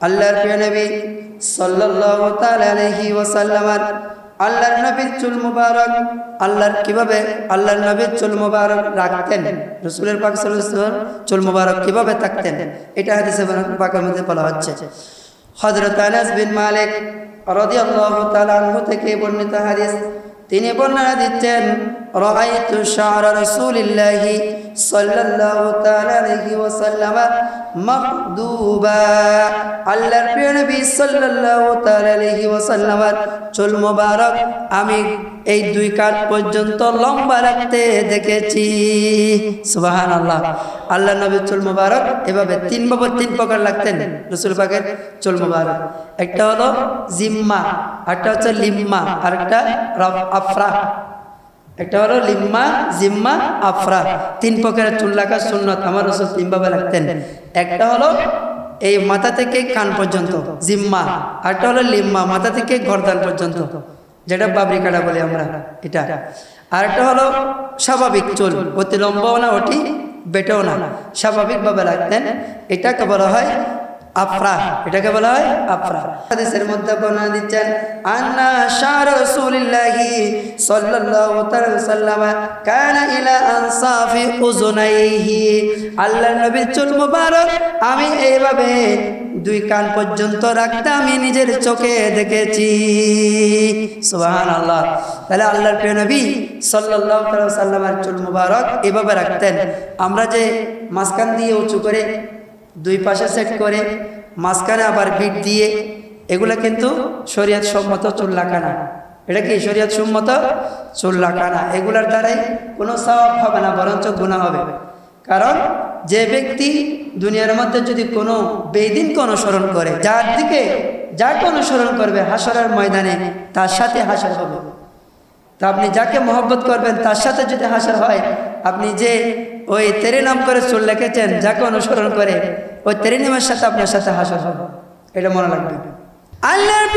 আল্লাহর প্রিয় নবী সাল্লাল্লাহু তাআলা আলাইহি ওয়াসাল্লামার আল্লাহর নবীর চুল মুবারক, আল্লাহর কীভাবে আল্লাহর নবীর চুল মুবারক রাখতেন? রাসূলের পাক সাল্লাল্লাহু চুল মুবারক কীভাবে থাকতেন? এটা হাদিসে পাকের মধ্যে বলা হচ্ছে। হযরত আনাস বিন মালিক রাদিয়াল্লাহু তাআলা আনহু থেকে বর্ণিত হাদিস, তিনি বর্ণনা দিচ্ছেন, রাআইতু শা'রা রাসূলিল্লাহি আমি এই দুই কাঠ পর্যন্ত লম্বা রাখতে দেখেছি। সুবহানাল্লাহ। আল্লাহ নবীর চুল মোবারক এভাবে তিন ভাবে তিন প্রকার লাগতেন। রসুল পাকের চুল মোবারক। একটা হলো জিম্মা একটা হচ্ছে লিম্মা আর একটা আফরা। একটা হলো লিম্মা, জিম্মা, আফরা। তিন প্রকারের চুল রাখার সুন্নত, আমার রসুল তিনভাবে রাখতেন। একটা হলো এই মাথা থেকে কান পর্যন্ত, জিম্মা। আরটা হলো লিম্মা, মাথা থেকে গরদান পর্যন্ত, যেটা বাবরি কাটা বলি আমরা, এটা। আরেকটা হলো স্বাভাবিক চুল, অতি লম্বাও না ওটি বেটেও না। স্বাভাবিকভাবে রাখতেন। এটাকে বলা হয় আফরা, এটাকে বলা হয় আফরা। হাদিসের মধ্যে বর্ণনা দিচ্ছেন, আন্না শার রাসূলিল্লাহি সাল্লাল্লাহু তাআলা সাল্লাম কানা ইলা আনসাফি উযুনাইহি। আল্লাহর নবীর চুল মুবারক আমি এইভাবে দুই কান পর্যন্ত রাখতে আমি নিজের চোখে দেখেছি। সুবহানাল্লাহ। তাহলে আল্লাহর প্রিয় নবী তাআলা সাল্লামের চুল মুবারক এভাবে রাখতেন। আমরা যে মাঝখান দিয়ে উঁচু করে দুই পাশে সেট করে, মাঝখানে আবার বিট দিয়ে, এগুলো কিন্তু শরীয়ত সম্মত চুল লাগানা এটা কি শরীয়ত সম্মত? চুল লাগানা এগুলার দ্বারাই কোনো স্বভাব হবে না, বরঞ্চ গুণা হবে। কারণ যে ব্যক্তি দুনিয়ার মধ্যে যদি কোনো বেদিনকে অনুসরণ করে, যার দিকে যাকে অনুসরণ করবে হাসরের ময়দানে, তার সাথে হাসর হবে। তা আপনি যাকে মহব্বত করবেন, তার সাথে যদি হাসর হয়, আপনি যে ওই তেরে নাম করে চুল লেখেছেন, যাকে অনুসরণ করে, ওই তেরে নামের সাথে আপনার সাথে হাসর হবে। এটা মনে রাখবে আল্লাহর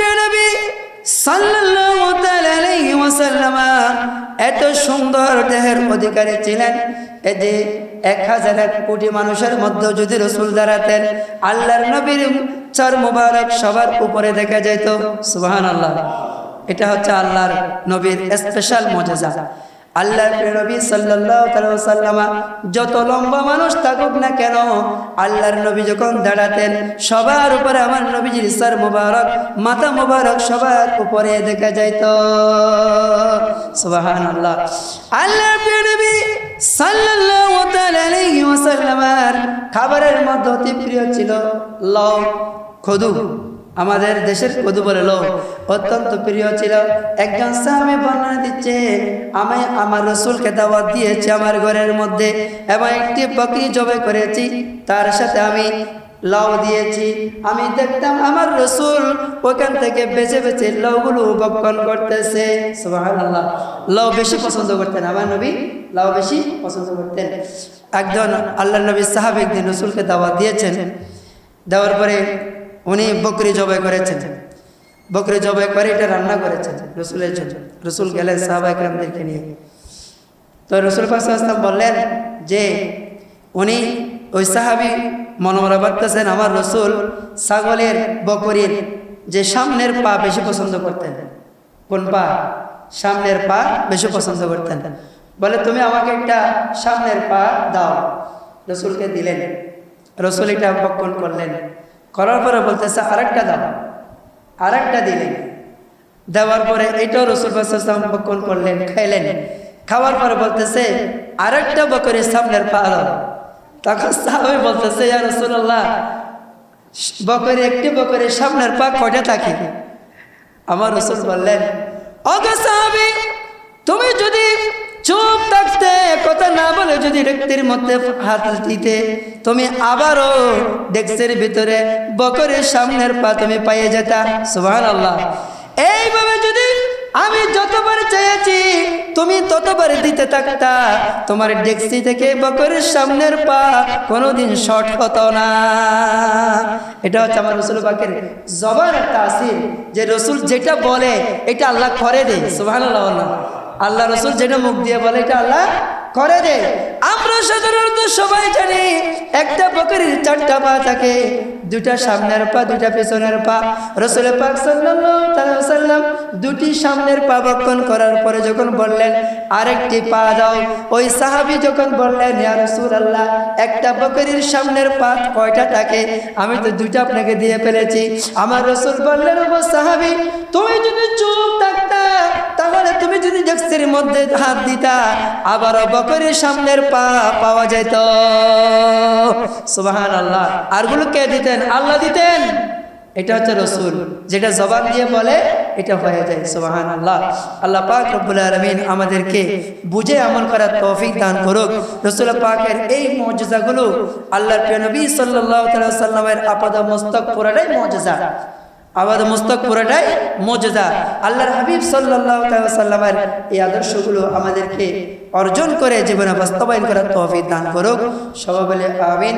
এত সুন্দর দেহের অধিকারী ছিলেন এই যে এক হাজার এক কোটি মানুষের মধ্যে যদি রসুল দাঁড়াতেন, আল্লাহর নবীর চার মুবারক সবার উপরে দেখা যেত সুবহানাল্লাহ। এটা হচ্ছে আল্লাহর নবীর স্পেশাল মজেজা। আল্লাহর নবী সাল্লামা যত লম্বা মানুষ থাকুক না কেন, আল্লাহর নবী যখন দাঁড়াতেন, সবার উপরে আমার নবীজির ইসার মুবারক মাথা মুবারক সবার উপরে দেখা যাইত। সুবহানাল্লাহ। আল্লাহর প্রিয় নবী সাল্লাল্লাহু তাআলা খাবারের মধ্যে অতি প্রিয় ছিল লাউ, খদু। আমাদের দেশের কদু বলে লোক অত্যন্ত প্রিয় ছিল। একজন সাহাবি বর্ণনা দিচ্ছে, আমি আমার রসুলকে দাওয়াত দিয়েছি আমার ঘরের মধ্যে এবং একটি বকরি জবে করেছি। তার সাথে আমি লাউ দিয়েছি। আমি দেখতাম আমার রসুল ওখান থেকে বেছে বেছে লাউগুলো ভক্ষণ করতেছে। সুবহানাল্লাহ। লাউ বেশি পছন্দ করতেন আমার নবী, লাউ বেশি পছন্দ করতেন। একজন আল্লাহ নবী সাহাব একদিন রসুলকে দাওয়াত দিয়েছেন। দেওয়ার পরে উনি বকরি জবাই করেছেন। বকরি জবাই করে এটা রান্না করেছেন রসুলের জন্য। রসুল গেলেন সাহাবা একরামদেরকে নিয়ে। তো রসুল পাশাম বললেন যে, উনি ওই সাহাবি মনোমরা বাড়তেছেন আমার রসুল ছাগলের বকরির যে সামনের পা বেশি পছন্দ করতেন। কোন পা? সামনের পা বেশি পছন্দ করতেন। বলে, তুমি আমাকে একটা সামনের পা দাও। রসুলকে দিলেন। রসুল এটা বক্ষণ করলেন। করার পরে বলতেছে, আরেকটা দাও। আরেকটা দিলেন দেওয়ার পরে এটাও রসুল বাসাম বক্ষণ করলেন, খাইলেন। খাওয়ার পরে বলতেছে, আরেকটা বকরের সামনের পা দাও। তখন সাহাবি বলতেছে, ইয়া রসুল্লাহ বকরে একটি বকরের সামনের পা কটে থাকে? আমার রসুল বললেন অগে সাহাবি, তুমি যদি চুপ থাকতে, কথা না বলে যদি ব্যক্তির মধ্যে হাত দিতে, তুমি আবারও ডেস্কের ভিতরে, বকরের সামনের পা তুমি পাইয়ে যেতা সুহান আল্লাহ এইভাবে যদি আমি যতবার চেয়েছি, তুমি ততবার দিতে থাকতা, তোমার ডেক্সি থেকে বকরের সামনের পা কোনোদিন শর্ট হতো না। এটা হচ্ছে আমার রসুল পাকের জবার একটা আসির যে রসুল যেটা বলে, এটা আল্লাহ করে দেয় সুহান আল্লাহ আল্লাহ রসুল যেটা মুখ দিয়ে বলে, এটা আল্লাহ করে দেয় আমরা সাধারণত সবাই জানি একটা বকরির চারটা পা থাকে দুটা সামনের পা দুটা পেছনের পা। রসুল পাক সাল্লাম দুটি সামনের পা বক্ষণ করার পরে যখন বললেন, আরেকটি পা দাও। ওই সাহাবি যখন বললেন, ইয়া রাসূলুল্লাহ, একটা বকরির সামনের পা কয়টা থাকে? আমি তো দুটা আপনাকে দিয়ে ফেলেছি। আমার রসুল বললেন ও সাহাবি, তুমি যদি চুপ থাকতা তাহলে তুমি যদি জক্সের মধ্যে হাত দিতা আবার বকরের সামনের পা পাওয়া যেত সুবাহান আল্লাহ আরগুলো কে দিতেন? আল্লাহ দিতেন। এটা হচ্ছে রসুল। যেটা জবান দিয়ে বলে, এটা হয়ে যায়। সোহান আল্লাহ আল্লাহ পাক রব্বুল আলমিন আমাদেরকে বুঝে আমল করার তৌফিক দান করুক। রসুল পাকের এই মর্যাদাগুলো আল্লাহর প্রিয় নবী সাল্লাহ সাল্লামের আপাদ মস্তক পুরাটাই মর্যাদা আবাদ মস্তক পুরোটাই মজুদা। আল্লাহর হাবিব সাল্লাহ সাল্লামের এই আদর্শগুলো আমাদেরকে অর্জন করে জীবনে বাস্তবায়ন করার তহফিক দান করুক। সবাই বলে আমিন।